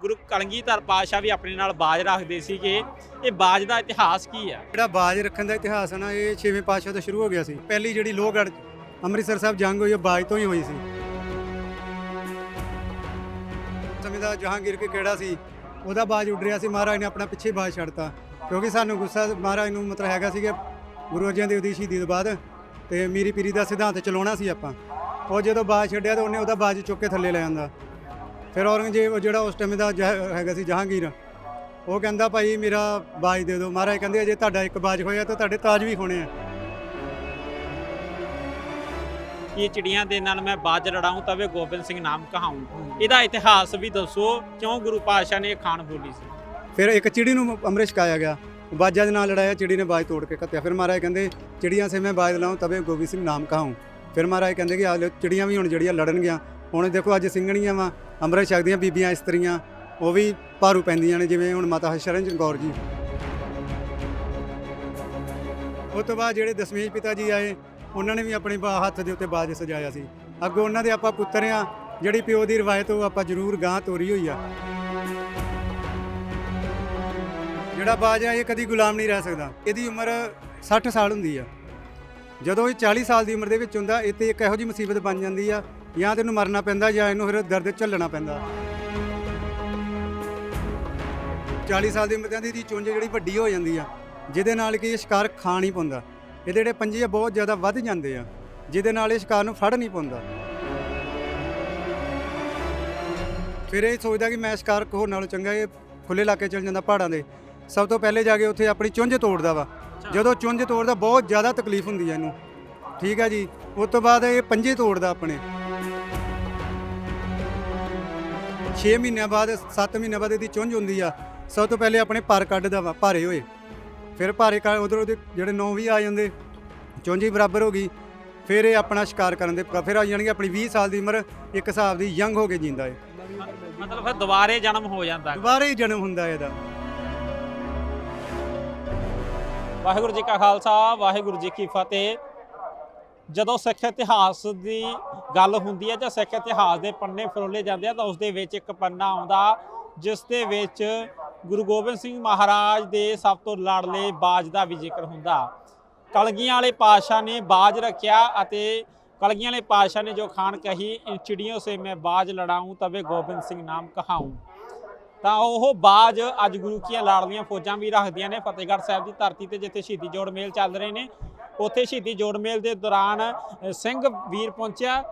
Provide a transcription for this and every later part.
ਗੁਰੂ ਕਲਗੀਧਰ ਪਾਤਸ਼ਾਹ ਵੀ ਆਪਣੇ ਨਾਲ ਬਾਜ ਰੱਖਦੇ ਸੀਗੇ। ਇਹ ਬਾਜ ਦਾ ਇਤਿਹਾਸ ਕੀ ਆ ਜਿਹੜਾ ਬਾਜ ਰੱਖਣ ਦਾ ਇਤਿਹਾਸ ਹੈ ਨਾ, ਇਹ 6ਵੇਂ ਪਾਤਸ਼ਾਹ ਤੋਂ ਸ਼ੁਰੂ ਹੋ ਗਿਆ ਸੀ। ਪਹਿਲੀ ਜਿਹੜੀ ਲੋਹਗੜ੍ਹ ਅੰਮ੍ਰਿਤਸਰ ਸਾਹਿਬ ਜੰਗ ਹੋਈ, ਉਹ ਬਾਜ ਤੋਂ ਹੀ ਹੋਈ ਸੀ। ਸਮੇਂ ਦਾ ਜਹਾਂਗੀਰ ਕੇ ਕਿਹੜਾ ਸੀ, ਉਹਦਾ ਬਾਜ ਉੱਡ ਰਿਹਾ ਸੀ। ਮਹਾਰਾਜ ਨੇ ਆਪਣਾ ਪਿੱਛੇ ਬਾਜ ਛੱਡਤਾ। ਕਿਉਂਕਿ ਸਾਨੂੰ ਗੁੱਸਾ ਮਹਾਰਾਜ ਨੂੰ ਮਤਲਬ ਹੈਗਾ ਸੀ ਕਿ ਗੁਰੂ ਅਰਜਨ ਦੇਵ ਦੀ ਸ਼ਹੀਦੀ ਤੋਂ ਬਾਅਦ ਤੇ ਮੀਰੀ ਪੀਰੀ ਦਾ ਸਿਧਾਂਤ ਚਲਾਉਣਾ ਸੀ ਆਪਾਂ। ਉਹ ਜਦੋਂ ਬਾਜ ਛੱਡਿਆ ਤਾਂ ਉਹਨੇ ਉਹਦਾ ਬਾਜ ਚੁੱਕ ਕੇ ਥੱਲੇ ਲੈ ਆਂਦਾ ਫਿਰ ਔਰੰਗਜ਼ੇਬ ਜਿਹੜਾ ਉਸ ਟਾਈਮ ਦਾ ਜਹ- ਹੈਗਾ ਸੀ ਜਹਾਂਗੀਰ ਉਹ ਕਹਿੰਦਾ ਭਾਈ ਮੇਰਾ ਬਾਜ ਦੇ ਦਿਓ। ਮਹਾਰਾਜ ਕਹਿੰਦੇ ਜੇ ਤੁਹਾਡਾ ਇੱਕ ਬਾਜ ਹੋਇਆ ਤਾਂ ਤੁਹਾਡੇ ਤਾਜ ਵੀ ਹੋਣੇ ਆ। ਇਹ ਚਿੜੀਆਂ ਦੇ ਨਾਲ ਮੈਂ ਬਾਜ ਲੜਾਉਂ ਤਵੇ ਗੋਬਿੰਦ ਸਿੰਘ ਨਾਮ ਕਹਾਉਂ ਇਹਦਾ ਇਤਿਹਾਸ ਵੀ ਦੱਸੋ ਕਿਉਂ ਗੁਰੂ ਪਾਤਸ਼ਾਹ ਨੇ ਇਹ ਖਾਨ ਬੋਲੀ ਸੀ? ਫਿਰ ਇੱਕ ਚਿੜੀ ਨੂੰ ਅੰਮ੍ਰਿਤ ਛਕਾਇਆ ਗਿਆ। ਬਾਜਾਂ ਦੇ ਨਾਲ ਲੜਾਇਆ ਚਿੜੀ ਨੇ ਬਾਜ ਤੋੜ ਕੇ ਕੱਤਿਆ। ਫਿਰ ਮਹਾਰਾਜ ਕਹਿੰਦੇ ਚਿੜੀਆਂ ਸੇ ਮੈਂ ਬਾਜ ਲਾਉਂ ਤਵੇ ਗੋਬਿੰਦ ਸਿੰਘ ਨਾਮ ਕਹਾਉਂ ਫਿਰ ਮਹਾਰਾਜ ਕਹਿੰਦੇ ਕਿ ਆ ਲਓ ਚਿੜੀਆਂ ਵੀ ਹੁਣ ਜਿਹੜੀਆਂ ਲੜਨਗੀਆਂ ਹੁਣ ਦੇਖੋ ਅੱਜ ਸਿੰਘਣੀਆਂ ਵਾ, ਅੰਮ੍ਰਿਤ ਛਕਦੀਆਂ ਬੀਬੀਆਂ ਇਸਤਰੀਆਂ ਉਹ ਵੀ ਭਾਰੂ ਪੈਂਦੀਆਂ ਨੇ ਜਿਵੇਂ ਹੁਣ ਮਾਤਾ ਹਰਸ਼ਰਨ ਕੌਰ ਜੀ। ਉਸ ਤੋਂ ਬਾਅਦ ਜਿਹੜੇ ਦਸ਼ਮੇਸ਼ ਪਿਤਾ ਜੀ ਆਏ, ਉਹਨਾਂ ਨੇ ਵੀ ਆਪਣੇ ਬਾ- ਹੱਥ ਦੇ ਉੱਤੇ ਬਾਜ ਸਜਾਇਆ ਸੀ। ਅੱਗੋਂ ਉਹਨਾਂ ਦੇ ਆਪਾਂ ਪੁੱਤਰ ਆ ਜਿਹੜੀ ਪਿਓ ਦੀ ਰਵਾਇਤ, ਉਹ ਆਪਾਂ ਜ਼ਰੂਰ ਗਾਂ ਤੋਰੀ ਹੋਈ ਆ। ਜਿਹੜਾ ਬਾਜ ਆ, ਇਹ ਕਦੀ ਗੁਲਾਮ ਨਹੀਂ ਰਹਿ ਸਕਦਾ। ਇਹਦੀ ਉਮਰ 60 ਸਾਲ ਹੁੰਦੀ ਆ। ਜਦੋਂ ਇਹ 40 ਸਾਲ ਦੀ ਉਮਰ ਦੇ ਵਿੱਚ ਹੁੰਦਾ ਇਹ ਤੇ ਇੱਕ ਇਹੋ ਜਿਹੀ ਮੁਸੀਬਤ ਬਣ ਜਾਂਦੀ ਆ ਜਾਂ ਤੈਨੂੰ ਮਰਨਾ ਪੈਂਦਾ ਜਾਂ ਇਹਨੂੰ ਫਿਰ ਦਰਦ ਝੱਲਣਾ ਪੈਂਦਾ। 40 ਸਾਲ ਦੀ ਉਮਰ ਦੇ ਇਹਦੀ ਚੁੰਝ ਜਿਹੜੀ ਵੱਡੀ ਹੋ ਜਾਂਦੀ ਆ, ਜਿਹਦੇ ਨਾਲ ਕਿ ਇਹ ਸ਼ਿਕਾਰ ਖਾ ਨਹੀਂ ਪਾਉਂਦਾ। ਇਹਦੇ ਜਿਹੜੇ ਪੰਜੇ ਆ ਬਹੁਤ ਜ਼ਿਆਦਾ ਵੱਧ ਜਾਂਦੇ ਆ, ਜਿਹਦੇ ਨਾਲ ਇਹ ਸ਼ਿਕਾਰ ਨੂੰ ਫੜ ਨਹੀਂ ਪਾਉਂਦਾ। ਫਿਰ ਇਹ ਸੋਚਦਾ ਕਿ ਮੈਂ ਸ਼ਿਕਾਰ ਹੋਰ ਨਾਲੋਂ ਚੰਗਾ ਇਹ ਖੁੱਲੇ ਇਲਾਕੇ ਚਲ ਜਾਂਦਾ ਪਹਾੜਾਂ ਦੇ। ਸਭ ਤੋਂ ਪਹਿਲੇ ਜਾ ਕੇ ਉੱਥੇ ਆਪਣੀ ਚੁੰਝ ਤੋੜਦਾ ਵਾ। ਜਦੋਂ ਚੁੰਝ ਤੋੜਦਾ ਬਹੁਤ ਜ਼ਿਆਦਾ ਤਕਲੀਫ ਹੁੰਦੀ ਹੈ ਇਹਨੂੰ। ਠੀਕ ਹੈ ਜੀ, ਉਸ ਤੋਂ ਬਾਅਦ ਇਹ ਪੰਜੇ ਤੋੜਦਾ ਆਪਣੇ। 6 ਮਹੀਨਿਆਂ ਬਾਅਦ 7 ਮਹੀਨਿਆਂ ਬਾਅਦ ਇਹਦੀ ਚੁੰਝ ਹੁੰਦੀ ਆ। ਸਭ ਤੋਂ ਪਹਿਲੇ ਆਪਣੇ ਪਰ ਕੱਢਦਾ ਵਾ ਭਾਰੇ ਹੋਏ। ਫਿਰ ਭਾਰੇ ਉਧਰ ਉਹਦੇ ਜਿਹੜੇ ਨੌ ਵੀ ਆ ਜਾਂਦੇ ਚੁੰਝ ਹੀ ਬਰਾਬਰ ਹੋ ਗਈ। ਫਿਰ ਇਹ ਆਪਣਾ ਸ਼ਿਕਾਰ ਕਰਨ ਦੇ ਫਿਰ ਆ ਜਾਣਗੇ ਆਪਣੀ 20 ਸਾਲ ਦੀ ਉਮਰ ਇੱਕ ਹਿਸਾਬ ਦੀ ਯੰਗ ਹੋ ਕੇ ਜਿੰਦਾ ਏ ਮਤਲਬ ਫਿਰ ਦੁਬਾਰੇ ਜਨਮ ਹੋ ਜਾਂਦਾ ਦੁਬਾਰਾ ਹੀ ਜਨਮ ਹੁੰਦਾ ਇਹਦਾ। ਵਾਹਿਗੁਰੂ ਜੀ ਕਾ ਖਾਲਸਾ ਵਾਹਿਗੁਰੂ ਜੀ ਕੀ ਫਤਿਹ। ਜਦੋਂ ਸਿੱਖ ਇਤਿਹਾਸ ਦੀ ਗੱਲ ਹੁੰਦੀ ਹੈ ਜਾਂ ਸਿੱਖ ਇਤਿਹਾਸ ਦੇ ਪੰਨੇ ਫਰੋਲੇ ਜਾਂਦੇ ਆ ਤਾਂ ਉਸ ਦੇ ਵਿੱਚ ਇੱਕ ਪੰਨਾ ਆਉਂਦਾ, ਜਿਸ ਦੇ ਵਿੱਚ ਗੁਰੂ ਗੋਬਿੰਦ ਸਿੰਘ ਮਹਾਰਾਜ ਦੇ ਸਭ ਤੋਂ ਲਾਡਲੇ ਬਾਜ ਦਾ ਵੀ ਜ਼ਿਕਰ ਹੁੰਦਾ। ਕਲਗੀਆਂ ਵਾਲੇ ਪਾਤਸ਼ਾਹ ਨੇ ਬਾਜ ਰੱਖਿਆ ਅਤੇ ਕਲਗੀਆਂ ਵਾਲੇ ਪਾਤਸ਼ਾਹ ਨੇ ਜੋ ਖਾਨ ਕਹੀ ਇਨ ਚਿੜੀਆਂ ਸੇ ਮੈਂ ਬਾਜ ਲੜਾऊं ਤਵੇ ਗੋਬਿੰਦ ਸਿੰਘ ਨਾਮ ਕਹਾऊं ਤਾਂ ਉਹ ਬਾਜ ਅੱਜ ਗੁਰੂ ਕੀਆਂ ਲਾੜਲੀਆਂ ਫੌਜਾਂ ਵੀ ਰੱਖਦੀਆਂ ਨੇ, ਫਤਿਹਗੜ੍ਹ ਸਾਹਿਬ ਦੀ ਧਰਤੀ ਤੇ ਜਿੱਥੇ ਸ਼ਹੀਦੀ ਜੋੜ ਮੇਲ ਚੱਲ ਰਹੇ ਨੇ। ਉੱਥੇ ਸ਼ਹੀਦੀ ਜੋੜ ਮੇਲ ਦੇ ਦੌਰਾਨ ਸਿੰਘ ਵੀਰ ਪਹੁੰਚਿਆ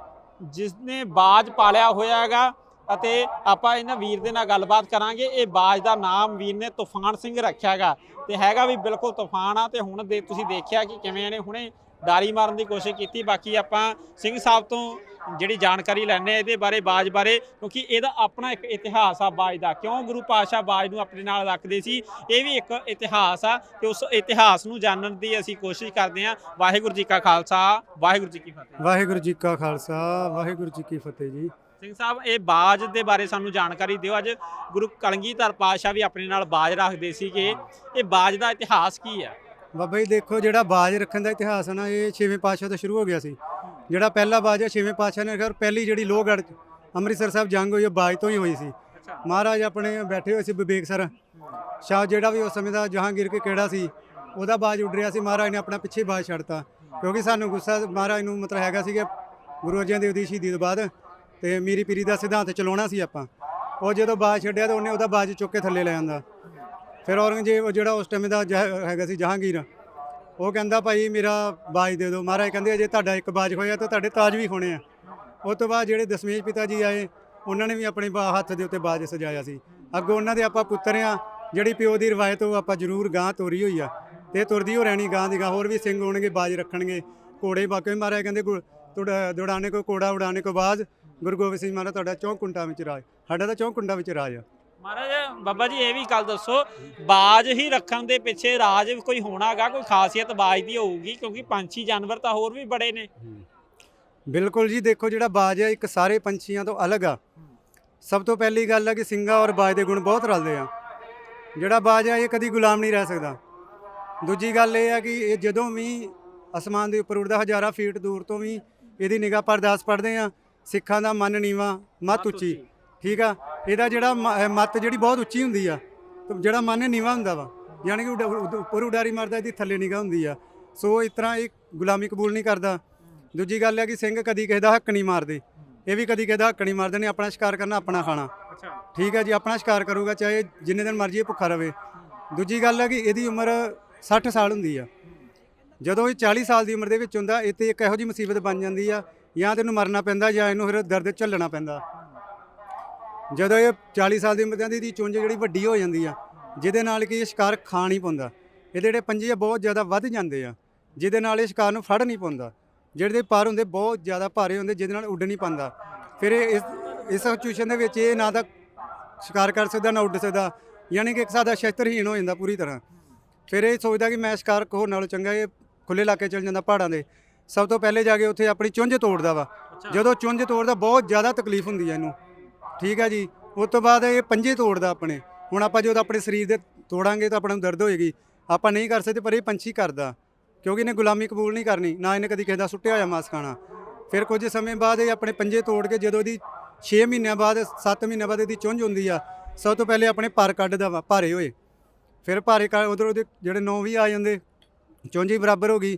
ਜਿਸ ਨੇ ਬਾਜ ਪਾਲਿਆ ਹੋਇਆ ਹੈਗਾ ਅਤੇ ਆਪਾਂ ਇਹਨਾਂ ਵੀਰ ਦੇ ਨਾਲ ਗੱਲਬਾਤ ਕਰਾਂਗੇ। ਇਹ ਬਾਜ ਦਾ ਨਾਮ ਵੀਰ ਨੇ ਤੂਫਾਨ ਸਿੰਘ ਰੱਖਿਆ ਹੈਗਾ ਤੇ ਹੈਗਾ ਵੀ ਬਿਲਕੁਲ ਤੂਫਾਨ ਆ ਤੇ ਹੁਣ ਦੇ ਤੁਸੀਂ ਦੇਖਿਆ ਕਿ ਕਿਵੇਂ ਇਹਨੇ ਹੁਣੇ ਡਾਰੀ ਮਾਰਨ ਦੀ ਕੋਸ਼ਿਸ਼ ਕੀਤੀ। ਬਾਕੀ ਆਪਾਂ ਸਿੰਘ ਸਾਹਿਬ ਤੋਂ ਜਿਹੜੀ ਜਾਣਕਾਰੀ ਲੈਣੇ ਇਹਦੇ ਬਾਰੇ ਬਾਜ ਬਾਰੇ ਕਿਉਂਕਿ ਇਹਦਾ ਆਪਣਾ ਇੱਕ ਇਤਿਹਾਸ ਆ ਬਾਜ ਦਾ। ਕਿਉਂ ਗੁਰੂ ਪਾਤਸ਼ਾਹ ਬਾਜ ਨੂੰ ਆਪਣੇ ਨਾਲ ਰੱਖਦੇ ਸੀ? ਇਹ ਵੀ ਇੱਕ ਇਤਿਹਾਸ ਆ ਤੇ ਉਸ ਇਤਿਹਾਸ ਨੂੰ ਜਾਣਨ ਦੀ ਅਸੀਂ ਕੋਸ਼ਿਸ਼ ਕਰਦੇ ਹਾਂ ਵਾਹਿਗੁਰੂ ਜੀ ਕਾ ਖਾਲਸਾ ਵਾਹਿਗੁਰੂ ਜੀ ਕੀ ਫਤਿਹ। ਵਾਹਿਗੁਰੂ ਜੀ ਕਾ ਖਾਲਸਾ ਵਾਹਿਗੁਰੂ ਜੀ ਕੀ ਫਤਿਹ ਜੀ। ਸਿੰਘ ਸਾਹਿਬ ਇਹ ਬਾਜ ਦੇ ਬਾਰੇ ਸਾਨੂੰ ਜਾਣਕਾਰੀ ਦਿਓ। ਅੱਜ ਗੁਰੂ ਕਲਗੀਧਰ ਪਾਤਸ਼ਾਹ ਵੀ ਆਪਣੇ ਨਾਲ ਬਾਜ ਰੱਖਦੇ ਸੀਗੇ। ਇਹ ਬਾਜ ਦਾ ਇਤਿਹਾਸ ਕੀ ਆ? ਬਾਬਾ ਜੀ ਦੇਖੋ ਜਿਹੜਾ ਬਾਜ ਰੱਖਣ ਦਾ ਇਤਿਹਾਸ ਹੈ ਨਾ ਇਹ 6ਵੇਂ ਪਾਤਸ਼ਾਹ ਤੋਂ ਸ਼ੁਰੂ ਹੋ ਗਿਆ ਸੀ। ਜਿਹੜਾ ਪਹਿਲਾ ਬਾਜ ਹੈ 6ਵੇਂ ਪਾਤਸ਼ਾਹ ਨੇ ਖੈਰ ਪਹਿਲੀ ਜਿਹੜੀ ਲੋਹਗੜ੍ਹ ਅੰਮ੍ਰਿਤਸਰ ਸਾਹਿਬ ਜੰਗ ਹੋਈ ਉਹ ਬਾਜ ਤੋਂ ਹੀ ਹੋਈ ਸੀ। ਮਹਾਰਾਜ ਆਪਣੇ ਬੈਠੇ ਹੋਏ ਸੀ ਵਿਵੇਕ ਸਰ। ਸ਼ਾਹ ਜਿਹੜਾ ਵੀ ਉਸ ਸਮੇਂ ਦਾ ਜਹਾਂਗੀਰ ਕੇ ਕਿਹੜਾ ਸੀ ਉਹਦਾ ਬਾਜ ਉੱਡ ਰਿਹਾ ਸੀ। ਮਹਾਰਾਜ ਨੇ ਆਪਣਾ ਪਿੱਛੇ ਬਾਜ ਛੱਡਤਾ ਕਿਉਂਕਿ ਸਾਨੂੰ ਗੁੱਸਾ ਮਹਾਰਾਜ ਨੂੰ ਮਤਲਬ ਹੈਗਾ ਸੀ ਕਿ ਗੁਰੂ ਅਰਜਨ ਦੇਵ ਦੀ ਸ਼ਹੀਦੀ ਤੋਂ ਬਾਅਦ ਤੇ ਮੀਰੀ ਪੀਰੀ ਦਾ ਸਿਧਾਂਤ ਚਲਾਉਣਾ ਸੀ ਆਪਾਂ। ਉਹ ਜਦੋਂ ਬਾਜ ਛੱਡਿਆ ਤਾਂ ਉਹਨੇ ਉਹਦਾ ਬਾਜ ਚੁੱਕ ਕੇ ਥੱਲੇ ਲੈ ਆਂਦਾ ਫਿਰ ਔਰੰਗਜ਼ੇਬ ਜਿਹੜਾ ਉਸ ਟਾਈਮ ਦਾ ਹੈਗਾ ਸੀ ਜਹਾਂਗੀਰ ਉਹ ਕਹਿੰਦਾ ਭਾਈ ਮੇਰਾ ਬਾਜ ਦੇ ਦਿਓ। ਮਹਾਰਾਜ ਕਹਿੰਦੇ ਜੇ ਤੁਹਾਡਾ ਇੱਕ ਬਾਜ ਹੋਇਆ ਤਾਂ ਤੁਹਾਡੇ ਤਾਜ ਵੀ ਹੋਣੇ ਆ। ਉਸ ਤੋਂ ਬਾਅਦ ਜਿਹੜੇ ਦਸ਼ਮੇਸ਼ ਪਿਤਾ ਜੀ ਆਏ, ਉਹਨਾਂ ਨੇ ਵੀ ਆਪਣੇ ਬਾ- ਹੱਥ ਦੇ ਉੱਤੇ ਬਾਜ ਸਜਾਇਆ ਸੀ। ਅੱਗੋਂ ਉਹਨਾਂ ਦੇ ਆਪਾਂ ਪੁੱਤਰ ਆ, ਜਿਹੜੀ ਪਿਓ ਦੀ ਰਵਾਇਤ ਉਹ ਆਪਾਂ ਜ਼ਰੂਰ ਗਾਂ ਤੋਰੀ ਹੋਈ ਆ। ਤੇ ਤੁਰਦੀ ਹੋ ਰਹਿਣੀ ਗਾਂ ਦੀ ਗਾਂ ਹੋਰ ਵੀ ਸਿੰਘ ਹੋਣਗੇ, ਬਾਜ ਰੱਖਣਗੇ, ਘੋੜੇ ਬਾਕੀ ਮਹਾਰਾਜ ਕਹਿੰਦੇ, ਗੁ- ਤੁੜਾ- ਦੌੜਾਣੇ ਕੋ ਕੋੜਾ ਉਡਾਣੇ ਕੋ ਬਾਜ਼। ਗੁਰੂ ਗੋਬਿੰਦ ਸਿੰਘ ਮਹਾਰਾਜ, ਤੁਹਾਡਾ ਚੌਂ ਕੁੰਟਾਂ ਵਿੱਚ ਰਾਜ, ਸਾਡਾ ਤਾਂ ਚੌਂ ਕੁੰਡਾਂ ਵਿੱਚ ਰਾਜ ਆ। ਮਹਾਰਾਜ ਬਾਬਾ ਜੀ ਇਹ ਵੀ ਗੱਲ ਦੱਸੋ ਬਾਜ ਹੀ ਰੱਖਣ ਦੇ ਪਿੱਛੇ ਰਾਜ ਕੋਈ ਹੋਣਾਗਾ ਕੋਈ ਖਾਸੀਅਤ ਬਾਜ ਦੀ ਹੋਊਗੀ ਕਿਉਂਕਿ ਪੰਛੀ ਜਾਨਵਰ ਤਾਂ ਹੋਰ ਵੀ ਬੜੇ ਨੇ। ਬਿਲਕੁਲ ਜੀ ਦੇਖੋ ਜਿਹੜਾ ਬਾਜ ਹੈ ਇੱਕ ਸਾਰੇ ਪੰਛੀਆਂ ਤੋਂ ਅਲੱਗ ਆ। ਸਭ ਤੋਂ ਪਹਿਲੀ ਗੱਲ ਹੈ ਕਿ ਸਿੰਗਾ ਔਰ ਬਾਜ ਦੇ ਗੁਣ ਬਹੁਤ ਰਲਦੇ ਆ। ਜਿਹੜਾ ਬਾਜ ਹੈ ਇਹ ਕਦੀ ਗੁਲਾਮ ਨਹੀਂ ਰਹਿ ਸਕਦਾ। ਦੂਜੀ ਗੱਲ ਇਹ ਹੈ ਕਿ ਇਹ ਜਦੋਂ ਵੀ ਅਸਮਾਨ ਦੇ ਉੱਪਰ ਉੱਡਦਾ ਹਜ਼ਾਰਾਂ ਫੀਟ ਦੂਰ ਤੋਂ ਵੀ ਇਹਦੀ ਨਿਗਾਹ ਪਰਦਾਸ ਪੜਦੇ ਆ। ਸਿੱਖਾਂ ਦਾ ਮਨ ਨੀਵਾ ਮਤ ਉੱਚੀ। ਠੀਕ ਆ? ਇਹਦਾ ਜਿਹੜਾ ਮ- ਮੱਤ ਜਿਹੜੀ ਬਹੁਤ ਉੱਚੀ ਹੁੰਦੀ ਆ। ਤੇ ਜਿਹੜਾ ਮਨ ਨੀਵਾ ਹੁੰਦਾ ਵਾ ਯਾਨੀ ਕਿ ਉਡਾ- ਉਡ- ਉੱਪਰ ਉਡਾਰੀ ਮਾਰਦਾ ਇਹਦੀ ਥੱਲੇ ਨਿਗਾ ਹੁੰਦੀ ਆ। ਸੋ ਇਸ ਤਰ੍ਹਾਂ ਇਹ ਗੁਲਾਮੀ ਕਬੂਲ ਨਹੀਂ ਕਰਦਾ। ਦੂਜੀ ਗੱਲ ਹੈ ਕਿ ਸਿੰਘ ਕਦੀ ਕਿਸੇ ਦਾ ਹੱਕ ਨਹੀਂ ਮਾਰਦੇ। ਇਹ ਵੀ ਕਦੀ ਕਿਸੇ ਦਾ ਹੱਕ ਨਹੀਂ ਮਾਰਦੇ ਨੇ ਆਪਣਾ ਸ਼ਿਕਾਰ ਕਰਨਾ ਆਪਣਾ ਖਾਣਾ। ਅੱਛਾ। ਠੀਕ ਹੈ ਜੀ ਆਪਣਾ ਸ਼ਿਕਾਰ ਕਰੂਗਾ ਚਾਹੇ ਜਿੰਨੇ ਦਿਨ ਮਰਜ਼ੀ ਇਹ ਭੁੱਖਾ ਰਵੇ। ਦੂਜੀ ਗੱਲ ਹੈ ਕਿ ਇਹਦੀ ਉਮਰ 60 ਸਾਲ ਹੁੰਦੀ ਆ। ਜਦੋਂ ਇਹ 40 ਸਾਲ ਦੀ ਉਮਰ ਦੇ ਵਿੱਚ ਹੁੰਦਾ ਇਹ ਤੇ ਇੱਕ ਇਹੋ ਜਿਹੀ ਮੁਸੀਬਤ ਬਣ ਜਾਂਦੀ ਆ ਜਾਂ ਤੈਨੂੰ ਮਰਨਾ ਪੈਂਦਾ ਜਾਂ ਇਹਨੂੰ ਫਿਰ ਦਰਦ ਝੱਲਣਾ ਪੈਂਦਾ। ਜਦੋਂ ਇਹ 40 ਸਾਲ ਦੀ ਉਮਰ ਦੇ ਇਹਦੀ ਚੁੰਝ ਜਿਹੜੀ ਵੱਡੀ ਹੋ ਜਾਂਦੀ ਆ ਜਿਹਦੇ ਨਾਲ ਕਿ ਇਹ ਸ਼ਿਕਾਰ ਖਾ ਨਹੀਂ ਪਾਉਂਦਾ। ਇਹਦੇ ਜਿਹੜੇ ਪੰਜੇ ਆ ਬਹੁਤ ਜ਼ਿਆਦਾ ਵੱਧ ਜਾਂਦੇ ਆ ਜਿਹਦੇ ਨਾਲ ਇਹ ਸ਼ਿਕਾਰ ਨੂੰ ਫੜ ਨਹੀਂ ਪਾਉਂਦਾ। ਜਿਹੜੇ ਦੇ ਪਰ ਹੁੰਦੇ ਬਹੁਤ ਜ਼ਿਆਦਾ ਭਾਰੇ ਹੁੰਦੇ ਜਿਹਦੇ ਨਾਲ ਉੱਡ ਨਹੀਂ ਪਾਉਂਦਾ। ਫਿਰ ਇਹ ਇਸ ਇਸ ਸਿਚੁਏਸ਼ਨ ਦੇ ਵਿੱਚ ਇਹ ਨਾ ਤਾਂ ਸ਼ਿਕਾਰ ਕਰ ਸਕਦਾ ਨਾ ਉੱਡ ਸਕਦਾ ਯਾਨੀ ਕਿ ਇੱਕ ਸਾਦਾ ਸ਼ਸਤਰਹੀਣ ਹੋ ਜਾਂਦਾ ਪੂਰੀ ਤਰ੍ਹਾਂ। ਫਿਰ ਇਹ ਸੋਚਦਾ ਕਿ ਮੈਂ ਸ਼ਿਕਾਰ ਹੋਰ ਨਾਲੋਂ ਚੰਗਾ ਇਹ ਖੁੱਲੇ ਇਲਾਕੇ ਚਲ ਜਾਂਦਾ ਪਹਾੜਾਂ ਦੇ। ਸਭ ਤੋਂ ਪਹਿਲੇ ਜਾ ਕੇ ਉੱਥੇ ਆਪਣੀ ਚੁੰਝ ਤੋੜਦਾ ਵਾ। ਜਦੋਂ ਚੁੰਝ ਤੋੜਦਾ ਬਹੁਤ ਜ਼ਿਆਦਾ ਤਕਲੀਫ ਹੁੰਦੀ ਹੈ ਇਹਨੂੰ। ਠੀਕ ਹੈ ਜੀ। ਉਸ ਤੋਂ ਬਾਅਦ ਇਹ ਪੰਜੇ ਤੋੜਦਾ ਆਪਣੇ। ਹੁਣ ਆਪਾਂ ਜਦੋਂ ਆਪਣੇ ਸਰੀਰ ਦੇ ਤੋੜਾਂਗੇ ਤਾਂ ਆਪਾਂ ਨੂੰ ਦਰਦ ਹੋਏਗੀ। ਆਪਾਂ ਨਹੀਂ ਕਰ ਸਕਦੇ, ਪਰ ਇਹ ਪੰਛੀ ਕਰਦਾ। ਕਿਉਂਕਿ ਇਹਨੇ ਗੁਲਾਮੀ ਕਬੂਲ ਨਹੀਂ ਕਰਨੀ। ਨਾ ਇਹਨੇ ਕਦੀ ਕਿਸੇ ਦਾ ਸੁੱਟਿਆ ਹੋਇਆ ਮਾਸ ਖਾਣਾ। ਫਿਰ ਕੁਝ ਸਮੇਂ ਬਾਅਦ ਇਹ ਆਪਣੇ ਪੰਜੇ ਤੋੜ ਕੇ ਜਦੋਂ ਇਹਦੀ 6 ਮਹੀਨਿਆਂ ਬਾਅਦ 7 ਮਹੀਨਿਆਂ ਬਾਅਦ ਇਹਦੀ ਚੁੰਝ ਹੁੰਦੀ ਆ, ਸਭ ਤੋਂ ਪਹਿਲੇ ਆਪਣੇ ਪਰ ਕੱਢਦਾ ਵਾ, ਭਾਰੇ ਹੋਏ। ਫਿਰ ਭਾਰੇ ਉਧਰ ਉਹਦੇ ਜਿਹੜੇ ਨੌ ਵੀ ਆ ਜਾਂਦੇ, ਚੁੰਝ ਹੀ ਬਰਾਬਰ ਹੋ ਗਈ।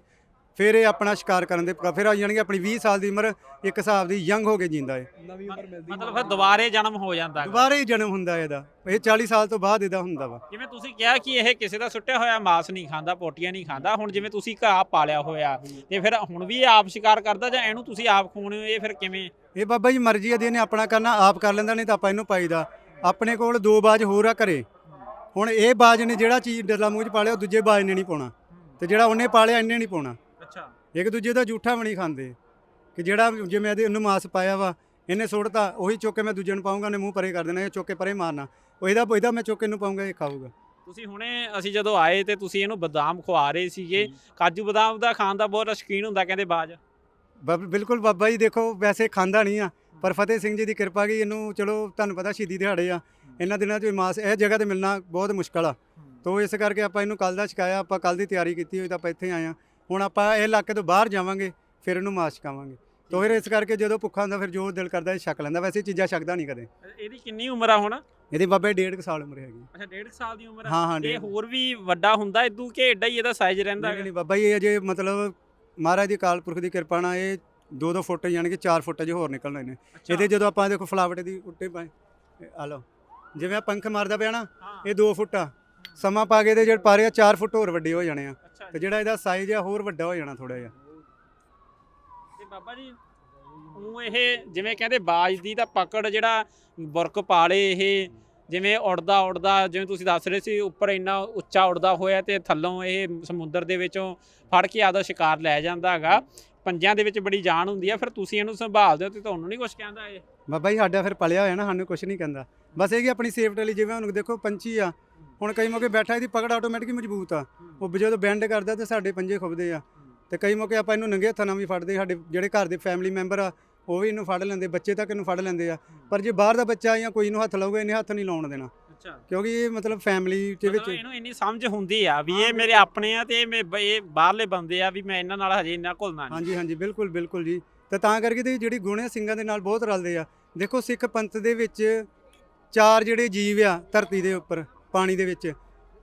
ਫਿਰ ਇਹ ਆਪਣਾ ਸ਼ਿਕਾਰ ਕਰਨ ਦੇ ਫਿਰ ਆ ਜਾਣਗੇ ਆਪਣੀ 20 ਸਾਲ ਦੀ ਉਮਰ ਇੱਕ ਹਿਸਾਬ ਦੀ ਯੰਗ ਹੋ ਕੇ ਜਿੰਦਾ ਹੈ ਨਵੀਂ ਉਮਰ ਮਿਲਦੀ। ਮਤਲਬ ਫਿਰ ਦੁਬਾਰੇ ਜਨਮ ਹੋ ਜਾਂਦਾ। ਦੁਬਾਰਾ ਹੀ ਜਨਮ ਹੁੰਦਾ ਇਹਦਾ। ਇਹ 40 ਸਾਲ ਤੋਂ ਬਾਅਦ ਇਹਦਾ ਹੁੰਦਾ ਵਾ। ਜਿਵੇਂ ਤੁਸੀਂ ਕਿਹਾ ਕਿ ਇਹ ਕਿਸੇ ਦਾ ਸੁੱਟਿਆ ਹੋਇਆ ਮਾਸ ਨਹੀਂ ਖਾਂਦਾ ਪੋਟੀਆਂ ਨਹੀਂ ਖਾਂਦਾ ਹੁਣ ਜਿਵੇਂ ਤੁਸੀਂ ਘਾਹ ਪਾਲਿਆ ਹੋਇਆ ਤੇ ਫਿਰ ਹੁਣ ਵੀ ਇਹ ਆਪ ਸ਼ਿਕਾਰ ਕਰਦਾ ਜਾਂ ਇਹਨੂੰ ਤੁਸੀਂ ਆਪ ਖਵਾਉਂਦੇ ਹੋ ਇਹ ਫਿਰ ਕਿਵੇਂ? ਇਹ ਬਾਬਾ ਜੀ ਮਰਜ਼ੀ ਆ ਦੀ ਇਹਨੇ ਆਪਣਾ ਕਰਨਾ ਆਪ ਕਰ ਲੈਂਦਾ ਨਹੀਂ ਤਾਂ ਆਪਾਂ ਇਹਨੂੰ ਪਾਈਦਾ। ਆਪਣੇ ਕੋਲ ਦੋ ਬਾਜ ਹੋਰ ਆ ਘਰੇ। ਹੁਣ ਇਹ ਬਾਜ ਨੇ ਜਿਹੜਾ ਚੀਜ਼ ਡਰਲਾ ਮੂੰਹ 'ਚ ਪਾਲਿਆ ਉਹ ਦੂਜੇ ਬਾਜ ਨੇ ਨਹੀਂ ਪਾਉਣਾ। ਤੇ ਜਿਹੜਾ ਉਹਨੇ ਪਾਲਿਆ ਇਹਨੇ ਨਹੀਂ ਪਾਉਣਾ। ਅੱਛਾ। ਇੱਕ ਦੂਜੇ ਦਾ ਝੂਠਾ ਵੀ ਨਹੀਂ ਖਾਂਦੇ। ਕਿ ਜਿਹੜਾ ਜਿਵੇਂ ਇਹਦੇ ਉਹਨੂੰ ਮਾਸ ਪਾਇਆ ਵਾ ਇਹਨੇ ਸੁੱਟਤਾ ਉਹੀ ਚੁੱਕ ਕੇ ਮੈਂ ਦੂਜੇ ਨੂੰ ਪਾਉਂਗਾ ਉਹਨੇ ਮੂੰਹ ਪਰੇ ਕਰ ਦੇਣਾ ਇਹ ਚੁੱਕ ਕੇ ਪਰੇ ਮਾਰਨਾ। ਉਹ ਇਹਦਾ ਇਹਦਾ ਮੈਂ ਚੁੱਕ ਕੇ ਇਹਨੂੰ ਪਾਉਂਗਾ ਇਹ ਖਾਊਗਾ। ਤੁਸੀਂ ਹੁਣੇ ਅਸੀਂ ਜਦੋਂ ਆਏ ਤੇ ਤੁਸੀਂ ਇਹਨੂੰ ਬਦਾਮ ਖਵਾ ਰਹੇ ਸੀਗੇ। ਕਾਜੂ ਬਦਾਮ ਦਾ ਖਾਣ ਦਾ ਬਹੁਤ ਸ਼ੌਕੀਨ ਹੁੰਦਾ ਕਹਿੰਦੇ ਬਾਜ। ਬਿਲਕੁਲ ਬਾਬਾ ਜੀ ਦੇਖੋ ਵੈਸੇ ਖਾਂਦਾ ਨਹੀਂ ਆ ਪਰ ਫਤਿਹ ਸਿੰਘ ਜੀ ਦੀ ਕਿਰਪਾ ਕੀ ਇਹਨੂੰ ਚਲੋ ਤੁਹਾਨੂੰ ਪਤਾ ਸ਼ਹੀਦੀ ਦਿਹਾੜੇ ਆ। ਇਹਨਾਂ ਦਿਨਾਂ 'ਚ ਮਾਸ ਇਹ ਜਗ੍ਹਾ ਤੇ ਮਿਲਣਾ ਬਹੁਤ ਮੁਸ਼ਕਲ ਆ। ਤੋ ਇਸ ਕਰਕੇ ਆਪਾਂ ਇਹਨੂੰ ਕੱਲ ਦਾ ਛਕਾਇਆ ਆਪਾਂ ਕੱਲ ਦੀ ਤਿਆਰੀ ਕੀਤੀ ਹੋਈ ਤਾਂ ਆਪਾਂ ਇੱਥੇ ਆਏ ਆ। ਹੁਣ ਆਪਾਂ ਇਹ ਇਲਾਕੇ ਤੋਂ ਬਾਹਰ ਜਾਵਾਂਗੇ ਫਿਰ ਇਹਨੂੰ ਮਾਸ ਛਕਾਵਾਂਗੇ ਤੋ ਫਿਰ ਇਸ ਕਰਕੇ ਜਦੋਂ ਭੁੱਖਾ ਹੁੰਦਾ ਫਿਰ ਜੋ ਦਿਲ ਕਰਦਾ ਇਹ ਛਕ ਲੈਂਦਾ। ਵੈਸੇ ਇਹ ਚੀਜ਼ਾਂ ਛਕਦਾ ਨਹੀਂ ਕਦੇ। ਇਹਦੀ ਕਿੰਨੀ ਉਮਰ ਆ ਹੁਣ? ਇਹਦੀ ਬਾਬੇ ਡੇਢ ਕੁ ਸਾਲ ਉਮਰ ਹੈਗੀ। ਅੱਛਾ 1.5 ਸਾਲ ਦੀ ਉਮਰ ਹਾਂ ਹਾਂ ਇਹ ਹੋਰ ਵੀ ਵੱਡਾ ਹੁੰਦਾ ਇਦੋਂ ਕਿ ਏਡਾ ਹੀ ਇਹਦਾ ਸਾਈਜ਼ ਰਹਿੰਦਾ ਨਹੀਂ ਬਾਬਾ ਜੀ ਇਹ ਅਜੇ ਮਤਲਬ ਮਹਾਰਾਜ ਦੀ ਅਕਾਲ ਪੁਰਖ ਦੀ ਕਿਰਪਾ ਨਾਲ ਇਹ 2-2 ਫੁੱਟ ਯਾਨੀ ਕਿ 4 ਫੁੱਟ ਅਜੇ ਹੋਰ ਨਿਕਲਣੇ ਨੇ ਅੱਛਾ। ਇਹਦੇ ਜਦੋਂ ਆਪਾਂ ਦੇਖੋ ਫਲਾਵਟ ਦੀ ਉੱਤੇ ਪਾਏ ਆ ਲਓ। ਜਿਵੇਂ ਆ ਪੰਖ ਮਾਰਦਾ ਪਿਆ ਨਾ ਇਹ 2 ਫੁੱਟ ਆ। ਸਮਾਂ ਪਾ ਕੇ ਤੇ ਜਿਹੜੇ ਪਾਰੇ ਆ 4 ਫੁੱਟ ਹੋਰ ਵੱਡੇ ਹੋ ਜਾਣੇ ਆ। ਤੇ ਜਿਹੜਾ ਇਹਦਾ ਸਾਈਜ਼ ਆ ਹੋਰ ਵੱਡਾ ਹੋ ਜਾਣਾ ਥੋੜਾ ਜਿਹਾ। ਤੇ ਬਾਬਾ ਜੀ, ਉਹ ਇਹ ਜਿਵੇਂ ਕਹਿੰਦੇ ਬਾਜ ਦੀ ਤਾਂ ਪਕੜ ਜਿਹੜਾ ਬੁਰਕ ਪਾਲੇ ਇਹ, ਜਿਵੇਂ ਉੜਦਾ ਉੜਦਾ, ਜਿਵੇਂ ਤੁਸੀਂ ਦੱਸ ਰਹੇ ਸੀ ਉੱਪਰ ਇੰਨਾ ਉੱਚਾ ਉੜਦਾ ਹੋਇਆ ਤੇ ਥੱਲੋਂ ਇਹ ਸਮੁੰਦਰ ਦੇ ਵਿੱਚੋਂ ਫੜ ਕੇ ਆਦਾ ਸ਼ਿਕਾਰ ਲੈ ਜਾਂਦਾ ਹੈਗਾ। ਪੰਜਾਂ ਦੇ ਵਿੱਚ ਬੜੀ ਜਾਨ ਹੁੰਦੀ ਆ, ਫਿਰ ਤੁਸੀਂ ਇਹਨੂੰ ਸੰਭਾਲਦੇ ਹੋ ਤੇ ਤੁਹਾਨੂੰ ਨਹੀਂ ਕੁਝ ਕਹਿੰਦਾ ਇਹ। ਬਾਬਾ ਜੀ, ਸਾਡਾ ਫਿਰ ਪਲਿਆ ਹੋਇਆ ਨਾ, ਸਾਨੂੰ ਕੁਝ ਨਹੀਂ ਕਹਿੰਦਾ। ਬਸ ਇਹ ਕਿ ਆਪਣੀ ਸੇਫਟੀ ਲਈ ਜਿਵੇਂ ਹੁਣ ਦੇਖੋ ਪੰਛੀ ਆ, ਹੁਣ ਕਈ ਮੌਕੇ ਬੈਠਾ ਇਹਦੀ ਪਕੜ ਆਟੋਮੈਟਿਕ ਮਜ਼ਬੂਤ ਆ। ਉਹ ਜਦੋਂ ਬੈਂਡ ਕਰਦਾ ਤੇ ਸਾਡੇ ਪੰਜੇ ਖੁੱਬਦੇ ਆ। ਤੇ ਕਈ ਮੌਕੇ ਆਪਾਂ ਇਹਨੂੰ ਨੰਗੇ ਹੱਥਾਂ ਨਾਲ ਵੀ ਫੜਦੇ, ਸਾਡੇ ਜਿਹੜੇ ਘਰ ਦੇ ਫੈਮਿਲੀ ਮੈਂਬਰ ਆ, ਉਹ ਵੀ ਇਹਨੂੰ ਫੜ ਲੈਂਦੇ, ਬੱਚੇ ਤੱਕ ਇਹਨੂੰ ਫੜ ਲੈਂਦੇ ਆ। ਪਰ ਜੇ ਬਾਹਰ ਦਾ ਬੱਚਾ ਜਾਂ ਕੋਈ ਇਹਨੂੰ ਹੱਥ ਲਾਊਗਾ, ਇਹਨੇ ਹੱਥ ਨਹੀਂ ਲਾਉਣ ਦੇਣਾ। ਅੱਛਾ। ਕਿਉਂਕਿ ਇਹ ਮਤਲਬ ਫੈਮਿਲੀ ਦੇ ਵਿੱਚ ਇਹਨੂੰ ਇੰਨੀ ਸਮਝ ਹੁੰਦੀ ਆ ਵੀ ਇਹ ਮੇਰੇ ਆਪਣੇ ਆ ਤੇ ਇਹ ਮੇ- ਇਹ ਬਾਹਰਲੇ ਬੰਦੇ ਆ ਵੀ ਮੈਂ ਇਹਨਾਂ ਨਾਲ ਹਜੇ ਇੰਨਾ ਘੁਲਣਾ ਨਹੀਂ। ਹਾਂਜੀ ਹਾਂਜੀ ਬਿਲਕੁਲ ਬਿਲਕੁਲ ਜੀ। ਤੇ ਤਾਂ ਕਰਕੇ ਤੇ ਜਿਹੜੀ ਗੁਣੇ ਸਿੰਘਾਂ ਦੇ ਨਾਲ ਬਹੁਤ ਰਲਦੇ ਆ। ਦੇਖੋ ਸਿੱਖ ਪੰਥ ਦੇ ਵਿੱਚ ਚਾਰ ਜਿਹੜੇ ਜੀਵ ਆ ਧਰਤੀ ਦੇ ਉੱਪਰ ਪਾਣੀ ਦੇ ਵਿੱਚ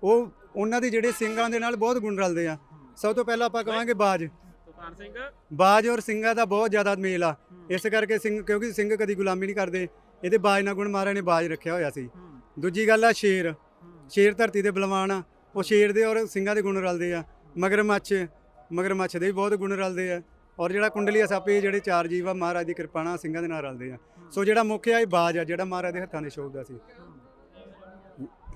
ਉਹ ਉਹਨਾਂ ਦੇ ਜਿਹੜੇ ਸਿੰਘਾਂ ਦੇ ਨਾਲ ਬਹੁਤ ਗੁਣ ਰਲਦੇ ਆ। ਸਭ ਤੋਂ ਪਹਿਲਾਂ ਆਪਾਂ ਕਵਾਂਗੇ ਬਾਜ। ਤੂਫਾਨ ਸਿੰਘ। ਬਾਜ ਔਰ ਸਿੰਘਾਂ ਦਾ ਬਹੁਤ ਜ਼ਿਆਦਾ ਮੇਲ ਆ। ਇਸ ਕਰਕੇ ਸਿੰਘ ਕਿਉਂਕਿ ਸਿੰਘ ਕਦੀ ਗੁਲਾਮੀ ਨਹੀਂ ਕਰਦੇ। ਇਹਦੇ ਬਾਜ ਨਾਲ ਗੁਣ ਮਹਾਰਾਜ ਨੇ ਬਾਜ ਰੱਖਿਆ ਹੋਇਆ ਸੀ। ਦੂਜੀ ਗੱਲ ਆ ਸ਼ੇਰ। ਸ਼ੇਰ ਧਰਤੀ ਦੇ ਬਲਵਾਨ ਆ। ਉਹ ਸ਼ੇਰ ਦੇ ਔਰ ਸਿੰਘਾਂ ਦੇ ਗੁਣ ਰਲਦੇ ਆ। ਮਗਰਮੱਛ ਮਗਰਮੱਛ ਦੇ ਵੀ ਬਹੁਤ ਗੁਣ ਰਲਦੇ ਆ। ਔਰ ਜਿਹੜਾ ਕੁੰਡਲੀਆ ਸੱਪ ਇਹ ਜਿਹੜੇ ਚਾਰ ਜੀਵ ਆ ਮਹਾਰਾਜ ਦੀ ਕਿਰਪਾ ਨਾਲ ਸਿੰਘਾਂ ਦੇ ਨਾਲ ਰਲਦੇ ਆ। ਸੋ ਜਿਹੜਾ ਮੁੱਖ ਆ ਇਹ ਬਾਜ ਆ ਜਿਹੜਾ ਮਹਾਰਾਜ ਦੇ ਹੱਥਾਂ ਦੇ ਸ਼ੋਭਦਾ ਸੀ।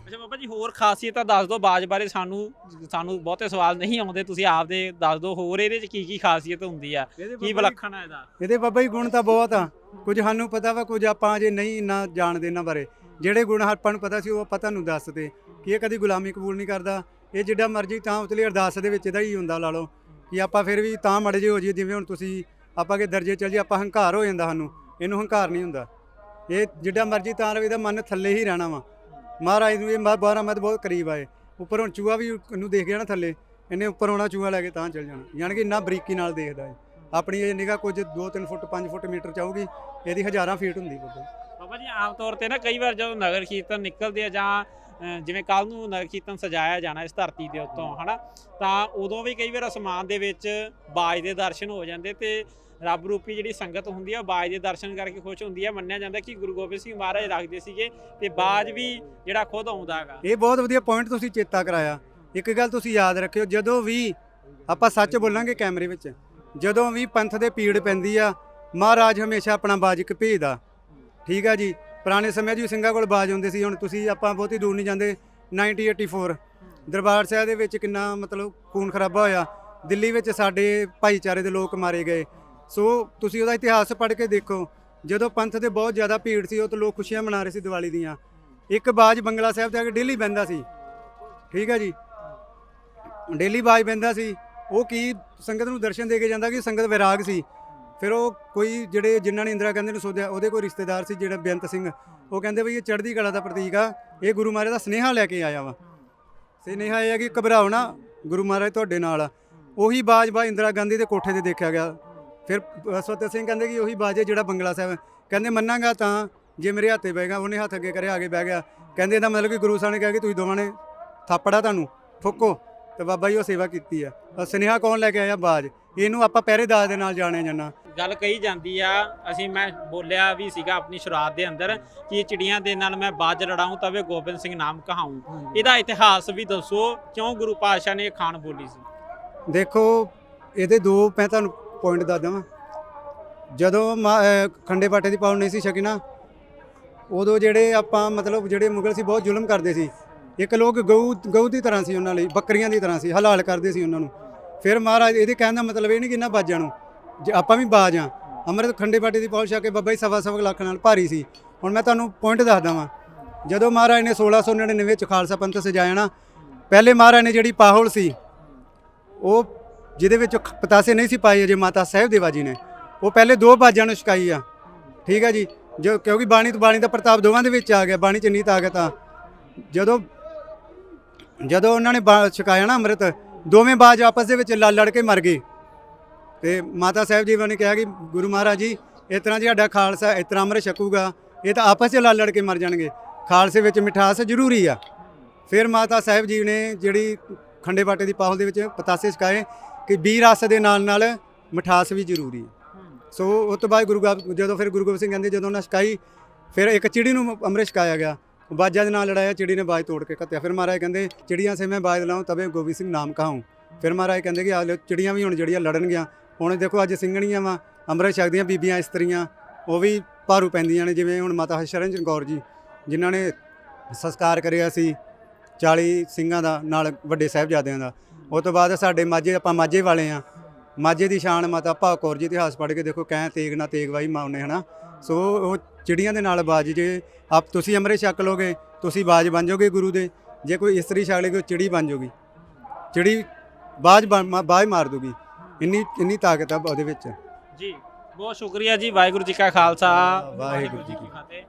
ਅੱਛਾ ਬਾਬਾ ਜੀ ਹੋਰ ਖਾਸੀਅਤਾਂ ਦੱਸ ਦਿਓ ਬਾਜ ਬਾਰੇ। ਸਾਨੂੰ ਸਾਨੂੰ ਬਹੁਤੇ ਸਵਾਲ ਨਹੀਂ ਆਉਂਦੇ। ਤੁਸੀਂ ਆਪਦੇ ਦੱਸ ਦਿਓ ਹੋਰ ਇਹਦੇ ਚ ਕੀ ਕੀ ਖਾਸੀਅਤ ਹੁੰਦੀ ਆ? ਕੀ ਵਿਲੱਖਣ ਹੈ ਇਹਦਾ? ਇਹਦੇ ਬਾਬਾ ਜੀ ਗੁਣ ਤਾਂ ਬਹੁਤ ਆ। ਕੁਝ ਸਾਨੂੰ ਪਤਾ ਵਾ ਕੁਝ ਆਪਾਂ ਅਜੇ ਨਹੀਂ ਇੰਨਾ ਜਾਣਦੇ ਇਹਨਾਂ ਬਾਰੇ। ਜਿਹੜੇ ਗੁਣ ਆਪਾਂ ਨੂੰ ਪਤਾ ਸੀ, ਉਹ ਆਪਾਂ ਤੁਹਾਨੂੰ ਦੱਸਦੇ ਕਿ ਇਹ ਕਦੀ ਗੁਲਾਮੀ ਕਬੂਲ ਨਹੀਂ ਕਰਦਾ। ਇਹ ਜਿੱਡਾ ਮਰਜ਼ੀ ਤਾਂ ਉਤਲੀ ਅਰਦਾਸ ਦੇ ਵਿੱਚ ਇਹਦਾ ਹੀ ਹੁੰਦਾ ਲਾ ਲਓ ਕਿ ਆਪਾਂ ਫਿਰ ਵੀ ਤਾਂ ਮੜੇ ਜੇ ਹੋ ਜਾਈਏ, ਜਿਵੇਂ ਹੁਣ ਤੁਸੀਂ ਆਪਾਂ ਕੇ ਦਰਜੇ ਚੱਲ ਜੀ ਆਪਾਂ ਹੰਕਾਰ ਹੋ ਜਾਂਦਾ ਸਾਨੂੰ, ਇਹਨੂੰ ਹੰਕਾਰ ਨਹੀਂ ਹੁੰਦਾ। ਇਹ ਜਿੱਡਾ ਮਰਜ਼ੀ ਤਾਂ ਰਵੇ ਦਾ ਮਨ ਥੱਲੇ ਹੀ ਰਹਿਣਾ ਵਾ। ਮਹਾਰਾਜ ਨੂੰ ਇਹ 12 ਮਤ ਬਹੁਤ ਕਰੀਬ ਆਏ। ਉੱਪਰ ਹੁਣ ਚੂਹਾ ਵੀ ਇਹਨੂੰ ਦੇਖ ਗਿਆ ਨਾ ਥੱਲੇ, ਇਹਨੇ ਉੱਪਰ ਆਉਣਾ ਚੂਹਾ ਲੈ ਕੇ ਤਾਂ ਚੱਲ ਜਾਣਾ। ਯਾਨੀ ਕਿ ਇੰਨਾ ਬਰੀਕੀ ਨਾਲ ਦੇਖਦਾ ਹੈ ਆਪਣੀ ਇਹ ਨਿਗਾਹ ਕੁਝ 2-3 ਫੁੱਟ 5 ਫੁੱਟ ਮੀਟਰ ਚਾਹੂਗੀ ਇਹਦੀ ਹਜ਼ਾਰਾਂ ਫੀਟ ਹੁੰਦੀ ਬੱਬੇ। ਬਾਬਾ ਜੀ ਆਮ ਤੌਰ ਤੇ ਨਾ ਕਈ ਵਾਰ ਜਦੋਂ ਨਗਰ ਕੀਰਤਨ ਨਿਕਲਦੇ ਆ ਜਾਂ ਜਿਵੇਂ ਕੱਲ ਨੂੰ ਨਗਰ ਕੀਰਤਨ ਸਜਾਇਆ ਜਾਣਾ ਇਸ ਧਰਤੀ ਦੇ ਉੱਤੋਂ, ਹਨਾ, ਤਾਂ ਉਦੋਂ ਵੀ ਕਈ ਵਾਰ ਅਸਮਾਨ ਦੇ ਵਿੱਚ ਬਾਜ ਦੇ ਦਰਸ਼ਨ ਹੋ ਜਾਂਦੇ ਤੇ ਰੱਬ ਰੂਪੀ ਜਿਹੜੀ ਸੰਗਤ ਹੁੰਦੀ ਆ ਬਾਜ ਦੇ ਦਰਸ਼ਨ ਕਰਕੇ ਖੁਸ਼ ਹੁੰਦੀ ਆ। ਮੰਨਿਆ ਜਾਂਦਾ ਕਿ ਗੁਰੂ ਗੋਬਿੰਦ ਸਿੰਘ ਮਹਾਰਾਜ ਰੱਖਦੇ ਸੀਗੇ ਤੇ ਬਾਜ ਵੀ ਜਿਹੜਾ ਖੁਦ ਆਉਂਦਾ ਹੈਗਾ। ਇਹ ਬਹੁਤ ਵਧੀਆ ਪੁਆਇੰਟ ਤੁਸੀਂ ਚੇਤਾ ਕਰਾਇਆ। ਇੱਕ ਗੱਲ ਤੁਸੀਂ ਯਾਦ ਰੱਖਿਓ, ਜਦੋਂ ਵੀ ਆਪਾਂ ਸੱਚ ਬੋਲਾਂਗੇ ਕੈਮਰੇ ਵਿੱਚ, ਜਦੋਂ ਵੀ ਪੰਥ ਦੇ ਪੀੜ ਪੈਂਦੀ ਆ, ਮਹਾਰਾਜ ਹਮੇਸ਼ਾ ਆਪਣਾ ਬਾਜ ਭੇਜਦਾ। ਠੀਕ ਆ ਜੀ। ਪੁਰਾਣੇ ਸਮੇਂ 'ਚ ਵੀ ਸਿੰਘਾਂ ਕੋਲ ਬਾਜ ਹੁੰਦੇ ਸੀ, ਹੁਣ ਤੁਸੀਂ ਆਪਾਂ ਬਹੁਤੀ ਦੂਰ ਨਹੀਂ ਜਾਂਦੇ। 1984 ਦਰਬਾਰ ਸਾਹਿਬ ਦੇ ਵਿੱਚ ਕਿੰਨਾ ਮਤਲਬ ਖੂਨ ਖਰਾਬਾ ਹੋਇਆ। ਦਿੱਲੀ ਵਿੱਚ ਸਾਡੇ ਭਾਈਚਾਰੇ ਦੇ ਲੋਕ ਮਾਰੇ ਗਏ। ਸੋ ਤੁਸੀਂ ਉਹਦਾ ਇਤਿਹਾਸ ਪੜ੍ਹ ਕੇ ਦੇਖੋ। ਜਦੋਂ ਪੰਥ ਦੇ ਬਹੁਤ ਜ਼ਿਆਦਾ ਭੀੜ ਸੀ, ਉਹ ਤੋਂ ਲੋਕ ਖੁਸ਼ੀਆਂ ਮਨਾ ਰਹੇ ਸੀ ਦੀਵਾਲੀ ਦੀਆਂ। ਇੱਕ ਬਾਜ ਬੰਗਲਾ ਸਾਹਿਬ ਤੇ ਆ ਕੇ ਡੇਲੀ ਬਹਿੰਦਾ ਸੀ। ਠੀਕ ਹੈ ਜੀ। ਡੇਲੀ ਬਾਜ ਬਹਿੰਦਾ ਸੀ। ਉਹ ਕੀ ਸੰਗਤ ਨੂੰ ਦਰਸ਼ਨ ਦੇ ਕੇ ਜਾਂਦਾ ਕਿ ਸੰਗਤ ਵਿਰਾਗ ਸੀ? ਫਿਰ ਉਹ ਕੋਈ ਜਿਹੜੇ ਜਿਨ੍ਹਾਂ ਨੇ ਇੰਦਰਾ ਗਾਂਧੀ ਨੂੰ ਸੋਧਿਆ, ਉਹਦੇ ਕੋਈ ਰਿਸ਼ਤੇਦਾਰ ਸੀ ਜਿਹੜਾ ਬੇਅੰਤ ਸਿੰਘ। ਉਹ ਕਹਿੰਦੇ ਵੀ ਇਹ ਚੜ੍ਹਦੀ ਕਲਾ ਦਾ ਪ੍ਰਤੀਕ ਆ, ਇਹ ਗੁਰੂ ਮਹਾਰਾਜ ਦਾ ਸਨੇਹਾ ਲੈ ਕੇ ਆਇਆ ਵਾ। ਸਨੇਹਾ ਇਹ ਆ ਕਿ ਘਬਰਾਓ ਨਾ ਗੁਰੂ ਮਹਾਰਾਜ ਤੁਹਾਡੇ ਨਾਲ ਆ। ਉਹੀ ਬਾਜ ਬਾ ਇੰਦਰਾ ਗਾਂਧੀ ਦੇ ਕੋਠੇ ਤੇ ਦੇਖਿਆ ਗਿਆ। ਫਿਰ ਸਵਤ ਸਿੰਘ ਕਹਿੰਦੇ ਕਿ ਉਹੀ ਬਾਜ ਹੈ ਜਿਹੜਾ ਬੰਗਲਾ ਸਾਹਿਬ ਕਹਿੰਦੇ ਮੰਨਾਂਗਾ ਤਾਂ ਜੇ ਮੇਰੇ ਹੱਥੇ ਬਹਿਗਾ ਉਹਨੇ ਹੱਥ ਅੱਗੇ ਕਰਿਆ ਆਗੇ ਬਹਿ ਗਿਆ। ਕਹਿੰਦੇ ਇਹਦਾ ਮਤਲਬ ਕਿ ਗੁਰੂ ਸਾਹਿਬ ਨੇ ਕਿਹਾ ਕਿ ਤੁਸੀਂ ਦੋਵਾਂ ਨੇ ਥਾਪੜਾ ਤੁਹਾਨੂੰ, ਠੋਕੋ। ਤੇ ਬਾਬਾ ਜੀ ਉਹ ਸੇਵਾ ਕੀਤੀ ਆ। ਸੁਨੇਹਾ ਕੌਣ ਲੈ ਕੇ ਆਇਆ? ਬਾਜ। ਇਹਨੂੰ ਆਪਾਂ ਪਹਿਰੇਦਾਰ ਦੇ ਨਾਲ ਜਾਣਿਆ ਜਾਂਦਾ ਗੱਲ ਕਹੀ ਜਾਂਦੀ ਆ ਅਸੀਂ ਮੈਂ ਬੋਲਿਆ ਵੀ ਸੀਗਾ ਆਪਣੀ ਸ਼ੁਰੂਆਤ ਦੇ ਅੰਦਰ ਕਿ ਚਿੜੀਆਂ ਦੇ ਨਾਲ ਮੈਂ ਬਾਜ ਲੜਾਉਂ ਤਵੇ ਗੋਬਿੰਦ ਸਿੰਘ ਨਾਮ ਕਹਾਉਂ ਇਹਦਾ ਇਤਿਹਾਸ ਵੀ ਦੱਸੋ ਕਿਉਂ ਗੁਰੂ ਪਾਤਸ਼ਾਹ ਨੇ ਇਹ ਖਾਨ ਬੋਲੀ ਸੀ? ਦੇਖੋ ਇਹਦੇ ਦੋ ਮੈਂ ਤੁਹਾਨੂੰ ਪੁਆਇੰਟ ਦੱਸ ਦਵਾਂ। ਜਦੋਂ ਖੰਡੇ ਬਾਟੇ ਦੀ ਪਾਉਣ ਨਹੀਂ ਸੀ ਛਕਣਾ ਉਦੋਂ ਜਿਹੜੇ ਆਪਾਂ ਮਤਲਬ ਜਿਹੜੇ ਮੁਗਲ ਸੀ ਬਹੁਤ ਜ਼ੁਲਮ ਕਰਦੇ ਸੀ। ਇੱਕ ਲੋਕ ਗਊ ਗਊ ਦੀ ਤਰ੍ਹਾਂ ਸੀ ਉਹਨਾਂ ਲਈ, ਬੱਕਰੀਆਂ ਦੀ ਤਰ੍ਹਾਂ ਸੀ, ਹਲਾਲ ਕਰਦੇ ਸੀ ਉਹਨਾਂ ਨੂੰ। ਫਿਰ ਮਹਾਰਾਜ ਇਹਦੇ ਕਹਿਣ ਦਾ ਮਤਲਬ ਇਹ ਨਹੀਂ ਕਿ ਇਹਨਾਂ ਬਾਜਾਂ ਨੂੰ, ਜੇ ਆਪਾਂ ਵੀ ਬਾਜ ਆ, ਅੰਮ੍ਰਿਤ ਖੰਡੇ ਬਾਟੇ ਦੀ ਪੌਲ ਆ ਕੇ ਬੱਬਾ ਜੀ ਸਵਾ ਸਵਾ ਲੱਖ ਨਾਲ ਭਾਰੀ ਸੀ। ਹੁਣ ਮੈਂ ਤੁਹਾਨੂੰ ਪੁਆਇੰਟ ਦੱਸਦਾ ਵਾਂ ਜਦੋਂ ਮਹਾਰਾਜ ਨੇ 1699 ਵਿੱਚ ਖਾਲਸਾ ਪੰਥ ਸਜਾਇਆ ਨਾ, ਪਹਿਲੇ ਮਹਾਰਾਜ ਨੇ ਜਿਹੜੀ ਪਾਹੁਲ ਸੀ, ਉਹ ਜਿਹਦੇ ਵਿੱਚ ਪਤਾਸੇ ਨਹੀਂ ਸੀ ਪਾਏ ਅਜੇ ਮਾਤਾ ਸਾਹਿਬ ਦੇਵਾ ਜੀ ਨੇ, ਉਹ ਪਹਿਲੇ ਦੋ ਬਾਜਾਂ ਨੂੰ ਛਕਾਈ ਆ। ਠੀਕ ਹੈ ਜੀ, ਜੋ ਕਿਉਂਕਿ ਬਾਣੀ ਤੋਂ ਬਾਣੀ ਦਾ ਪ੍ਰਤਾਪ ਦੋਵਾਂ ਦੇ ਵਿੱਚ ਆ ਗਿਆ, ਬਾਣੀ ਚ ਆ ਗਿਆ ਤਾਂ। ਜਦੋਂ ਜਦੋਂ ਉਹਨਾਂ ਨੇ ਬਾ- ਛਕਾਇਆ ਨਾ ਅੰਮ੍ਰਿਤ, ਦੋਵੇਂ ਬਾਜ ਆਪਸ ਦੇ ਵਿੱਚ ਲੜ ਲੜ ਕੇ ਮਰ ਗਏ। ਤੇ ਮਾਤਾ ਸਾਹਿਬ ਜੀ ਨੇ ਕਿਹਾ ਕਿ ਗੁਰੂ ਮਹਾਰਾਜ ਜੀ, ਇਸ ਤਰ੍ਹਾਂ ਸਾਡਾ ਖਾਲਸਾ ਇਸ ਤਰ੍ਹਾਂ ਅੰਮ੍ਰਿਤ ਛਕੂਗਾ, ਇਹ ਤਾਂ ਆਪਸ 'ਚ ਲੜ ਲੜ ਕੇ ਮਰ ਜਾਣਗੇ। ਖਾਲਸੇ ਵਿੱਚ ਮਿਠਾਸ ਜ਼ਰੂਰੀ ਆ। ਫਿਰ ਮਾਤਾ ਸਾਹਿਬ ਜੀ ਨੇ ਜਿਹੜੀ ਖੰਡੇ ਬਾਟੇ ਦੀ ਪਾਹਲ ਦੇ ਵਿੱਚ ਪਤਾਸੇ ਛਕਾਏ ਕਿ ਬੀ ਰਸ ਦੇ ਨਾਲ ਨਾਲ ਮਿਠਾਸ ਵੀ ਜ਼ਰੂਰੀ ਹੈ ਸੋ ਉਹ ਤੋਂ ਬਾਅਦ ਗੁਰੂ ਗੋਬਿੰਦ ਜਦੋਂ ਫਿਰ ਗੁਰੂ ਗੋਬਿੰਦ ਸਿੰਘ ਕਹਿੰਦੇ ਜਦੋਂ ਉਹਨਾਂ ਛਕਾਈ, ਫਿਰ ਇੱਕ ਚਿੜੀ ਨੂੰ ਅੰਮ੍ਰਿਤ ਛਕਾਇਆ ਗਿਆ। ਬਾਜਾਂ ਦੇ ਨਾਲ ਲੜਾਇਆ, ਚਿੜੀ ਨੇ ਬਾਜ ਤੋੜ ਕੇ ਕੱਤਿਆ ਫਿਰ ਮਹਾਰਾਜ ਕਹਿੰਦੇ, ਚਿੜੀਆਂ ਸੇ ਮੈਂ ਬਾਜ ਲਾਉਂ, ਤਵੇ ਗੋਬਿੰਦ ਸਿੰਘ ਨਾਮ ਕਹਾਉਂ। ਫਿਰ ਮਹਾਰਾਜ ਕਹਿੰਦੇ ਕਿ, ਆ ਲਓ, ਚਿੜੀਆਂ ਵੀ ਹੁਣ ਜਿਹੜੀਆਂ ਲੜਨਗੀਆਂ, ਹੁਣ ਦੇਖੋ ਅੱਜ ਸਿੰਘਣੀਆਂ ਵਾ ਅੰਮ੍ਰਿਤ ਛਕਦੀਆਂ ਬੀਬੀਆਂ, ਇਸਤਰੀਆਂ, ਉਹ ਵੀ ਭਾਰੂ ਪੈਂਦੀਆਂ ਨੇ, ਜਿਵੇਂ ਹੁਣ ਮਾਤਾ ਸ਼ਰਨਜਨ ਕੌਰ ਜੀ, ਜਿਨ੍ਹਾਂ ਨੇ ਸੰਸਕਾਰ ਕਰਿਆ ਸੀ 40 ਸਿੰਘਾਂ ਦਾ, ਨਾਲ ਵੱਡੇ ਸਾਹਿਬਜ਼ਾਦਿਆਂ ਦਾ। ਉਸ ਤੋਂ ਬਾਅਦ ਸਾਡੇ ਮਾਝੇ, ਆਪਾਂ ਮਾਝੇ ਵਾਲੇ ਆ। ਮਾਝੇ ਦੀ ਸ਼ਾਨ ਮਾਤਾ ਭਾਗ ਕੌਰ ਜੀ ਇਤਿਹਾਸ ਪੜ੍ਹ ਕੇ ਦੇਖੋ ਕਹਿ ਤੇਗ ਨਾ ਤੇਗ ਵਾਈ ਮਾਉਨੇ ਹਨਾ? ਸੋ ਉਹ ਚਿੜੀਆਂ ਦੇ ਨਾਲ ਬਾਜ ਜੇ ਆਪ ਤੁਸੀਂ ਅੰਮ੍ਰਿਤ ਛਕ ਲੋਗੇ ਤੁਸੀਂ ਬਾਜ ਬਣ ਜਾਓਗੇ ਗੁਰੂ ਦੇ। ਜੇ ਕੋਈ ਇਸਤਰੀ ਛਕ ਲੇਗੀ ਉਹ ਚਿੜੀ ਬਣ ਜਾਊਗੀ। ਚਿੜੀ ਬਾਜ ਬਾਜ ਮਾਰ ਦੂਗੀ ਇੰਨੀ ਇੰਨੀ ਤਾਕਤ ਆ ਉਹਦੇ ਵਿੱਚ। ਜੀ ਬਹੁਤ ਸ਼ੁਕਰੀਆ ਜੀ ਵਾਹਿਗੁਰੂ ਜੀ ਕਾ ਖਾਲਸਾ। ਵਾਹਿਗੁਰੂ ਜੀ ਕੀ ਫਤਿਹ।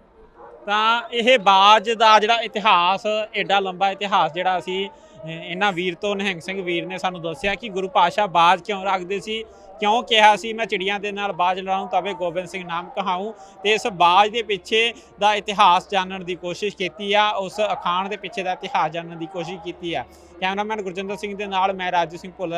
ਤਾਂ ਇਹ ਬਾਜ ਦਾ ਜਿਹੜਾ ਇਤਿਹਾਸ ਐਡਾ ਲੰਬਾ ਇਤਿਹਾਸ ਜਿਹੜਾ ਅਸੀਂ ਇਹਨਾਂ ਵੀਰ ਤੋਂ, ਨਿਹੰਗ ਸਿੰਘ ਵੀਰ ਨੇ ਸਾਨੂੰ ਦੱਸਿਆ ਕਿ ਗੁਰੂ ਪਾਸ਼ਾ ਬਾਜ ਕਿਉਂ ਰੱਖਦੇ ਸੀ, ਕਿਉਂ ਕਿਹਾ ਸੀ, ਮੈਂ ਚਿੜੀਆਂ ਦੇ ਨਾਲ ਬਾਜ ਲੜਾਉਂ ਤਵੇ ਗੋਬਿੰਦ ਸਿੰਘ ਨਾਮ ਕਹਾਉਂ, ਤੇ ਇਸ ਬਾਜ ਦੇ ਪਿੱਛੇ ਦਾ ਇਤਿਹਾਸ ਜਾਣਨ ਦੀ ਕੋਸ਼ਿਸ਼ ਕੀਤੀ ਆ, ਉਸ ਅਖਾਣ ਦੇ ਪਿੱਛੇ ਦਾ ਇਤਿਹਾਸ ਜਾਣਨ ਦੀ ਕੋਸ਼ਿਸ਼ ਕੀਤੀ ਆ। ਕੈਮਰਾਮੈਨ ਗੁਰਜਿੰਦਰ ਸਿੰਘ ਦੇ ਨਾਲ ਮੈਂ ਰਾਜੂ ਸਿੰਘ ਭੁੱਲਰ।